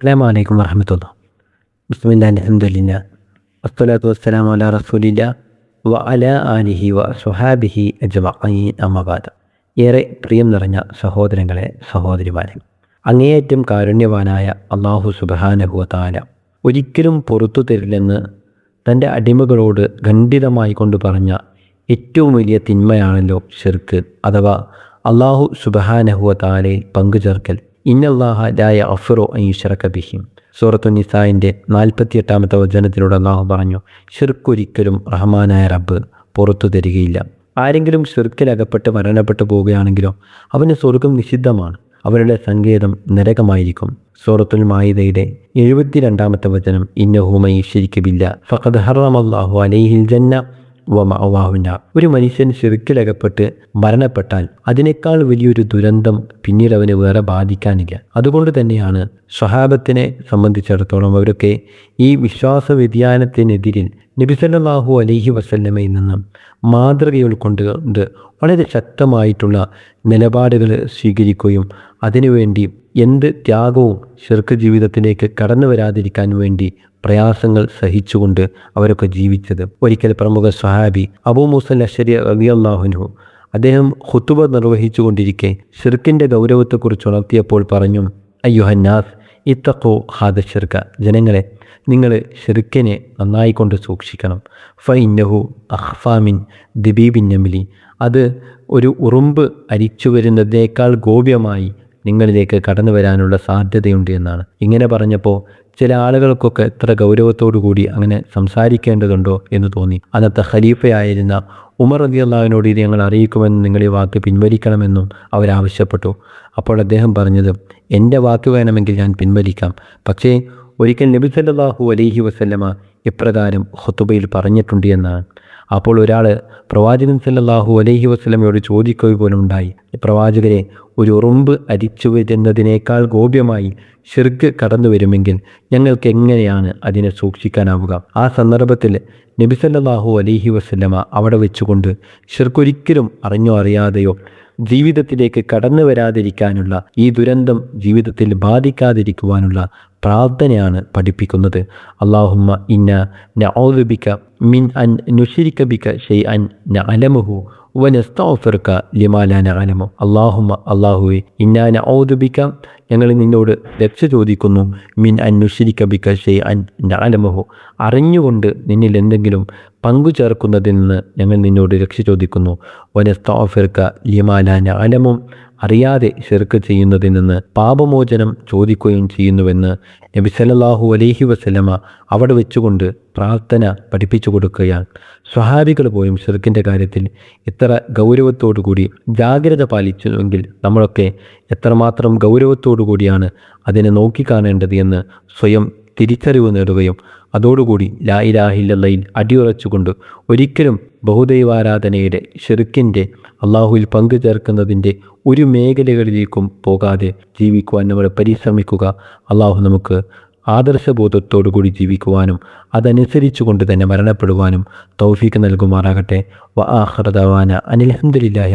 അസ്സാം വലൈക്കും വർഹമത്തുള്ള ബിസ്മില്ലാ അഹമ്മദില്ല വസ്സലാത്തു വസ്സലാം അല റസൂലില്ല വ അല ആലിഹി വ സുഹാബിഹി അജ്മഈൻ അമ്മബാദ് ഏറെ പ്രിയം നിറഞ്ഞ സഹോദരങ്ങളെ സഹോദരിമാരെ അങ്ങേയറ്റം കാരുണ്യവാനായ അള്ളാഹു സുബാനഹുവ താല ഒരിക്കലും പുറത്തു തരില്ലെന്ന് തന്റെ അടിമകളോട് ഖണ്ഡിതമായി കൊണ്ട് പറഞ്ഞ ഏറ്റവും വലിയ തിന്മയാണല്ലോ ഷിർക്ക് അഥവാ അള്ളാഹു സുബഹാനഹുവ താലയിൽ പങ്കുചേർക്കൽ ഇന്നല്ലാഹ ലായ അഫറോ ഐഷറക്ക ബിഹിം. സൂറത്തു നിസായിന്റെ നാൽപ്പത്തിയെട്ടാമത്തെ വചനത്തിലൂടെ അള്ളാഹു പറഞ്ഞു ഷിർക്കൊരിക്കലും റഹ്മാനായ റബ്ബ് പുറത്തു തരികയില്ല. ആരെങ്കിലും ഷിർക്കിലകപ്പെട്ട് മരണപ്പെട്ടു പോവുകയാണെങ്കിലോ അവന് സ്വർഗം നിഷിദ്ധമാണ്. അവരുടെ സങ്കേതം നരകമായിരിക്കും. സൂറത്തുൽ മായിദയുടെ എഴുപത്തിരണ്ടാമത്തെ വചനം ഇന്നഹുമൈ ശരിക്കബില്ല ഫഖദ് ഹറമല്ലാഹു അലൈഹിൽ ജന്ന വമാവുന്ന ഒരു മനുഷ്യൻ ശിർക്കിലകപ്പെട്ട് മരണപ്പെട്ടാൽ അതിനേക്കാൾ വലിയൊരു ദുരന്തം പിന്നീട് അവന് വേറെ ബാധിക്കാനില്ല. അതുകൊണ്ട് തന്നെയാണ് സ്വഹാബത്തിനെ സംബന്ധിച്ചിടത്തോളം അവരൊക്കെ ഈ വിശ്വാസ വ്യതിയാനത്തിനെതിരിൽ നബിസല്ലാഹു അലഹി വസല്ലമയിൽ നിന്നും മാതൃക ഉൾക്കൊണ്ട് വളരെ ശക്തമായിട്ടുള്ള നിലപാടുകൾ സ്വീകരിക്കുകയും അതിനുവേണ്ടി എന്ത് ത്യാഗവും ശിർക്ക് ജീവിതത്തിലേക്ക് കടന്നു വരാതിരിക്കാൻ വേണ്ടി പ്രയാസങ്ങൾ സഹിച്ചുകൊണ്ട് അവരൊക്കെ ജീവിച്ചത്. ഒരിക്കൽ പ്രമുഖ സ്വഹാബി അബൂ മുസൽ അഷരി റബിയല്ലാഹുനു അദ്ദേഹം ഹുത്തുബ നിർവഹിച്ചു കൊണ്ടിരിക്കെ ഷിർക്കിന്റെ ഗൗരവത്തെക്കുറിച്ച് ഉണർത്തിയപ്പോൾ പറഞ്ഞു അയ്യുഹന്നാസ് ഇത്തക്കോ ഹാദ ഷിർക്ക ജനങ്ങളെ നിങ്ങൾ ഷിർക്കിനെ നന്നായി കൊണ്ട് സൂക്ഷിക്കണം. ഫൈന്നഹു അഹ്ഫാമിൻ ദിബീബിൻ നമിലി അത് ഒരു ഉറുമ്പ് അരിച്ചു വരുന്നതിനേക്കാൾ ഗോപ്യമായി നിങ്ങളിലേക്ക് കടന്നു വരാനുള്ള സാധ്യതയുണ്ട് എന്നാണ്. ഇങ്ങനെ പറഞ്ഞപ്പോൾ ചില ആളുകൾക്കൊക്കെ എത്ര ഗൗരവത്തോടു കൂടി അങ്ങനെ സംസാരിക്കേണ്ടതുണ്ടോ എന്ന് തോന്നി. അന്നത്തെ ഖലീഫയായിരുന്ന ഉമർ റതി അള്ളാഹുവിനോട് ഇത് ഞങ്ങൾ അറിയിക്കുമെന്ന് നിങ്ങൾ ഈ വാക്ക് പിൻവലിക്കണമെന്നും അവരാവശ്യപ്പെട്ടു അപ്പോൾ അദ്ദേഹം പറഞ്ഞത് എന്റെ വാക്ക് വേണമെങ്കിൽ ഞാൻ പിൻവലിക്കാം. പക്ഷേ ഒരിക്കൽ നബി സല്ലാഹു അലൈഹി വസല്ലമ ഇപ്രകാരം ഹൊത്തുബയിൽ പറഞ്ഞിട്ടുണ്ട് എന്നാണ്. അപ്പോൾ ഒരാൾ പ്രവാചകൻ സല്ലാഹു അലൈഹി വസ്ലമയോട് ചോദിക്കുക പോലും ഉണ്ടായി. പ്രവാചകരെ ഒരു ഉറുമ്പ് അരിച്ചു വരുന്നതിനേക്കാൾ ഗോപ്യമായി ഷിർക്ക് കടന്നു വരുമെങ്കിൽ ഞങ്ങൾക്ക് എങ്ങനെയാണ് അതിനെ സൂക്ഷിക്കാനാവുക? ആ സന്ദർഭത്തിൽ നബിസല്ലാഹു അലൈഹി വസ്ലമ അവിടെ വെച്ചുകൊണ്ട് ഷിർക്കൊരിക്കലും അറിഞ്ഞോ അറിയാതെയോ ജീവിതത്തിലേക്ക് കടന്നു വരാതിരിക്കാനുള്ള ഈ ദുരന്തം ജീവിതത്തിൽ ബാധിക്കാതിരിക്കുവാനുള്ള പ്രാർത്ഥനയാണ് പഠിപ്പിക്കുന്നത്. അള്ളാഹുമ്മ ഇന്ന നഔദുബിക്ക മിൻ അൻ നുഷിരിക്ക ബിക്ക ഷെയ് അൻ നലമുഹു വനസ്തോഫിർക്ക ലിമാലാന അലമു അള്ളാഹുമ്മ അള്ളാഹുവെ ഇന്നാ നഔദുബിക്ക ഞങ്ങൾ നിന്നോട് രക്ഷ ചോദിക്കുന്നു. മിൻ അൻ നുഷിരിക്ക ബിക്ക ഷെയ് അൻ നലമുഹു അറിഞ്ഞുകൊണ്ട് നിന്നിൽ എന്തെങ്കിലും പങ്കു ചേർക്കുന്നതിൽ നിന്ന് ഞങ്ങൾ നിന്നോട് രക്ഷ ചോദിക്കുന്നു. വനസ്തോഫിർക്ക ലിമാലാന അലമും അറിയാതെ ഷിർക്ക് ചെയ്യുന്നതിൽ നിന്ന് പാപമോചനം ചോദിക്കുകയും ചെയ്യുന്നുവെന്ന് നബി സല്ലല്ലാഹു അലഹി വസ്ലമ അവിടെ വെച്ചുകൊണ്ട് പ്രാർത്ഥന പഠിപ്പിച്ചു കൊടുക്കുകയാണ്. സ്വഹാബികൾ പോലും ഷിർക്കിന്റെ കാര്യത്തിൽ ഇത്ര കൂടി ജാഗ്രത പാലിച്ചുവെങ്കിൽ നമ്മളൊക്കെ എത്രമാത്രം കൂടിയാണ് അതിനെ നോക്കിക്കാണേണ്ടത് എന്ന് സ്വയം തിരിച്ചറിവ് നേടുകയും അതോടുകൂടി ലാ ഇലാഹില്ലയിൽ അടിയുറച്ചുകൊണ്ട് ഒരിക്കലും ബഹുദൈവാരാധനയുടെ ഷെറുക്കിന്റെ അള്ളാഹുവിൽ പങ്കു ചേർക്കുന്നതിന്റെ ഒരു മേഖലകളിലേക്കും പോകാതെ ജീവിക്കുവാൻ നമ്മൾ പരിശ്രമിക്കുക. അള്ളാഹു നമുക്ക് ആദർശബോധത്തോടു കൂടി ജീവിക്കുവാനും അതനുസരിച്ചു കൊണ്ട് തന്നെ മരണപ്പെടുവാനും തൗഫീക്ക് നൽകുമാറാകട്ടെ. വ ആഹ്റദവാന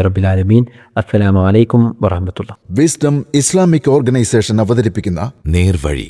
റബിലാലമീൻ അസ്സലാമു അലൈക്കും വറഹമത്തുള്ള വിസ്ഡം ഇസ്ലാമിക് ഓർഗനൈസേഷൻ അവതരിപ്പിക്കുന്ന നേർവഴി.